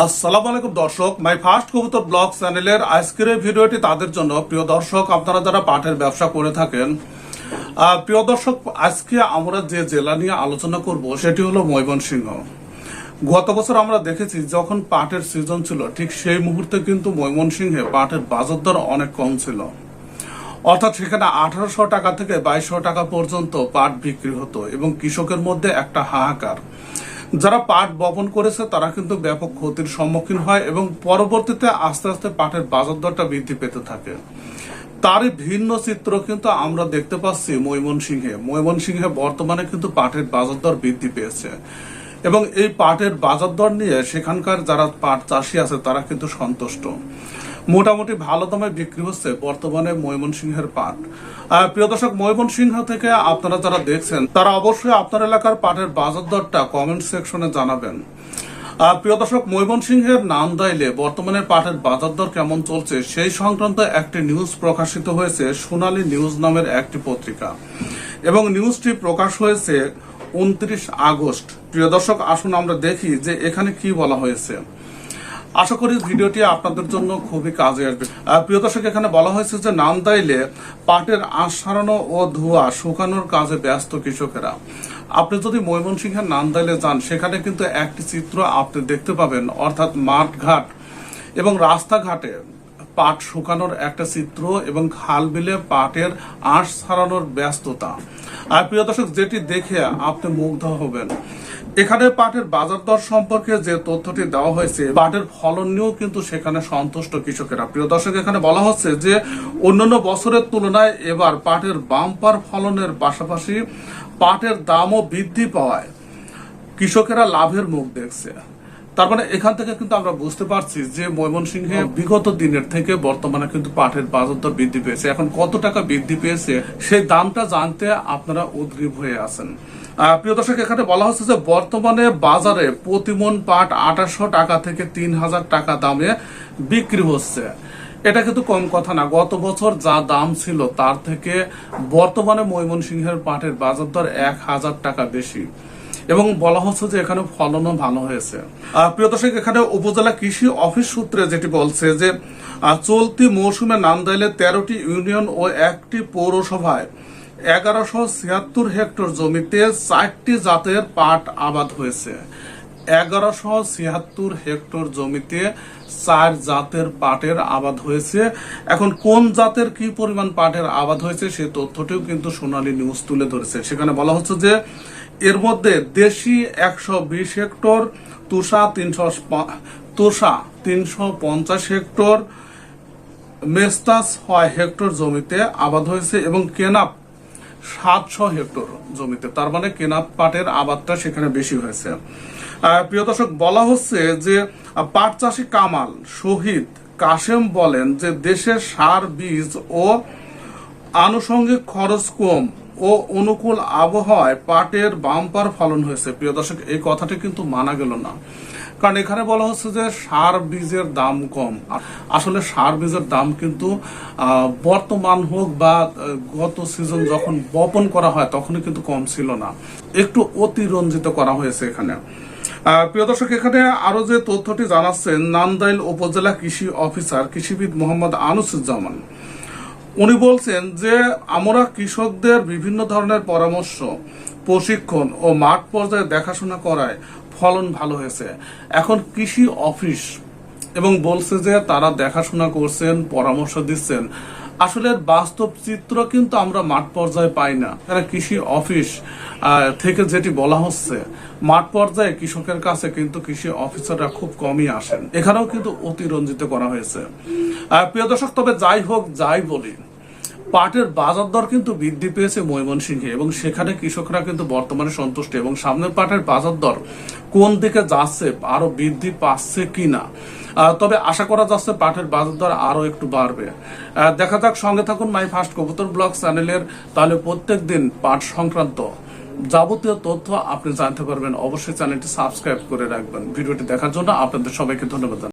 আসসালামু আলাইকুম দর্শক, মাই ফার্স্ট কবুতর ব্লগ চ্যানেলের আজকের ভিডিওটি তাদের জন্য। প্রিয় দর্শক, আপনারা যারা পাটের ব্যবসা করে থাকেন প্রিয় দর্শক, আজকে আমরা যে জেলা নিয়ে আলোচনা করব সেটি হলো ময়মনসিংহ। গত বছর আমরা দেখেছি যখন পাটের সিজন ছিল, ঠিক সেই মুহূর্তে কিন্তু ময়মনসিংহে পাটের বাজার দর অনেক কম ছিল। অর্থাৎ সেখানে আঠারোশো টাকা থেকে বাইশশো টাকা পর্যন্ত পাট বিক্রি হতো এবং কৃষকের মধ্যে একটা হাহাকার। যারা পাট বপন করেছে, তারা কিন্তু ব্যাপক ক্ষতির সম্মুখীন হয় এবং পরবর্তীতে আস্তে আস্তে পাটের বাজার দরটা বৃদ্ধি পেতে থাকে। তারই ভিন্ন চিত্র কিন্তু আমরা দেখতে পাচ্ছি ময়মনসিংহে। ময়মনসিংহে বর্তমানে কিন্তু পাটের বাজার দর বৃদ্ধি পেয়েছে এবং এই পাটের বাজার দর নিয়ে সেখানকার যারা পাট চাষি আছে, তারা কিন্তু সন্তুষ্ট। মোটামুটি ভালো দামে বিক্রি হচ্ছে বর্তমানে ময়মনসিংহের পাট। প্রিয় দর্শক, ময়মনসিংহ থেকে আপনারা যারা দেখছেন, তারা অবশ্যই আপনার এলাকার পাটের বাজার দরটা কমেন্ট সেকশনে জানাবেন। প্রিয় দর্শক, ময়মনসিংহের নাম দাইলে বর্তমানে পাটের বাজার দর কেমন চলছে সেই সংক্রান্ত একটি নিউজ প্রকাশিত হয়েছে সোনালী নিউজ নামের একটি পত্রিকা। এবং নিউজটি প্রকাশ হয়েছে উনত্রিশ আগস্ট। প্রিয় দর্শক, আসুন আমরা দেখি যে এখানে কি বলা হয়েছে। আশা করি ভিডিওটি আপনাদের জন্য খুবই কাজে আসবে। প্রিয় দর্শক, এখানে বলা হয়েছে যে নাম দাইলে পাটের আঁশ সারানো ও ধোয়া শুকানোর কাজে ব্যস্ত কৃষকেরা। আপনি যদি ময়মনসিংহের নান্দাইলে যান, সেখানে কিন্তু একটি চিত্র আপনি দেখতে পাবেন, অর্থাৎ মাঠঘাট এবং রাস্তাঘাটে পাট শুকানোর একটা চিত্র এবং খাল বিলে পাটের আঁশ ছাড়ানোর ব্যস্ততা। আর প্রিয় দর্শক, যেটি দেখে আপনি মুগ্ধ হবেন। এখানে পাটের বাজার দর সম্পর্কে যে তথ্যটি দেওয়া হয়েছে পাটের ফলন নিয়েও কিন্তু সেখানে সন্তুষ্ট কৃষকেরা। প্রিয় দর্শক এখানে বলা হচ্ছে যে অন্যান্য বছরের তুলনায় এবার পাটের বাম্পার ফলনের পাশাপাশি পাটের দামও বৃদ্ধি পাওয়ায় কৃষকেরা লাভের মুখ দেখছে। তার মানে এখান থেকে কিন্তু আমরা বুঝতে পারছি যে ময়মনসিংহে বিগত দিনের থেকে বর্তমানে কিন্তু পাটের বাজার দর বৃদ্ধি পেয়েছে। এখন কত টাকা বৃদ্ধি পেয়েছে সেই দামটা জানতে আপনারা উদ্গ্রীব হয়ে আছেন। প্রিয় দর্শক, এখানে বলা হচ্ছে যে বর্তমানে বাজারে প্রতিমন পাট আঠাশশো টাকা থেকে তিন হাজার টাকা দামে বিক্রি হচ্ছে। এটা কিন্তু কম কথা না। গত বছর যা দাম ছিল তার থেকে বর্তমানে ময়মনসিংহের পাটের বাজার দর এক হাজার টাকা বেশি। এবং বলা হচ্ছে যে এখানে ফলনও ভালো হয়েছে। প্রিয় দর্শক, এখানে উপজেলা কৃষি অফিস সূত্রে যেটি বলছে যে চলতি মৌসুমে নান্দাইলে তেরোটি ইউনিয়ন ও একটি পৌরসভায় এগারোশো ছিয়াত্তর হেক্টর জমিতে চারটি জাতের পাট আবাদ হয়েছে। এগারোশো ছিয়াত্তর হেক্টর জমিতে চার জাতের পাটের আবাদ হয়েছে। এখন কোন জাতের কি পরিমাণ পাটের আবাদ হয়েছে সে তথ্যটিও কিন্তু সোনালী নিউজ তুলে ধরেছে। সেখানে বলা হচ্ছে যে, এর মধ্যে দেশি একশো বিশ হেক্টর, তুষা তিনশো তুষা তিনশো পঞ্চাশ হেক্টর, মেস্তাস ছয় হেক্টর জমিতে আবাদ হয়েছে এবং কেনাপ সাতশো হেক্টর জমিতে। তার মানে কেনা পাটের আবাদটা সেখানে বেশি হয়েছে। প্রিয় দর্শক, বলা হচ্ছে যে পাট চাষি কামাল শহীদ কাশেম বলেন যে দেশের সার বীজ ও আনুষঙ্গিক খরচ কম ও অনুকূল আবহাওয়ায় পাটের বাম্পার ফলন হয়েছে। প্রিয় দর্শক, এই কথাটি কিন্তু মানা গেল না। কারণ এখানে বলা হচ্ছে যে সার বীজের দাম কম। আসলে সার বীজের দাম কিন্তু বর্তমান হোক বা গত সিজন যখন বপন করা হয় তখনই কিন্তু কম ছিল না। একটু অতিরঞ্জিত করা হয়েছে এখানে। প্রিয় দর্শক, এখানে আরও যে তথ্যটি জানাচ্ছেন, নান্দাইল উপজেলা কৃষি অফিসার, কৃষিবিদ মোহাম্মদ আনুসুজ্জামান। উনি বলছেন যে আমরা কৃষকদের বিভিন্ন ধরনের পরামর্শ, প্রশিক্ষণ ও মাঠ পর্যায়ে দেখাশোনা করায় ফলন ভালো হয়েছে। এখন কৃষি অফিস এবং বলছে যে তারা দেখাশোনা করছেন, পরামর্শ দিচ্ছেন। আসলে বাস্তব চিত্র কিন্তু আমরা মাঠ পর্যায়ে পাই না। তারা কৃষি অফিস থেকে যেটি বলা হচ্ছে, মাঠ পর্যায়ে কৃষকের কাছে কিন্তু কৃষি অফিসাররা খুব কমই আসেন। এখানেও কিন্তু অতিরঞ্জিত করা হয়েছে। প্রিয় দর্শক, তবে যাই হোক, যাই বলি পাটের বাজার দর কিন্তু বৃদ্ধি পেয়েছে ময়মনসিংহে এবং সেখানে কৃষকরা কিন্তু বর্তমানে সন্তুষ্ট এবং সামনের পাটের বাজার দর কোন দিকে যাচ্ছে, আরও বৃদ্ধি পাচ্ছে কিনা? তবে আশা করা যাচ্ছে পাটের বাজার দর আরও একটু বাড়বে। দেখা যাক, সঙ্গে থাকুন মাই ফার্স্ট কবুতর ব্লগ চ্যানেলের। তাহলে প্রত্যেক দিন পাট সংক্রান্ত যাবতীয় তথ্য আপনি জানতে পারবেন। অবশ্যই চ্যানেলটি সাবস্ক্রাইব করে রাখবেন। ভিডিওটি দেখার জন্য আপনাদের সবাইকে ধন্যবাদ।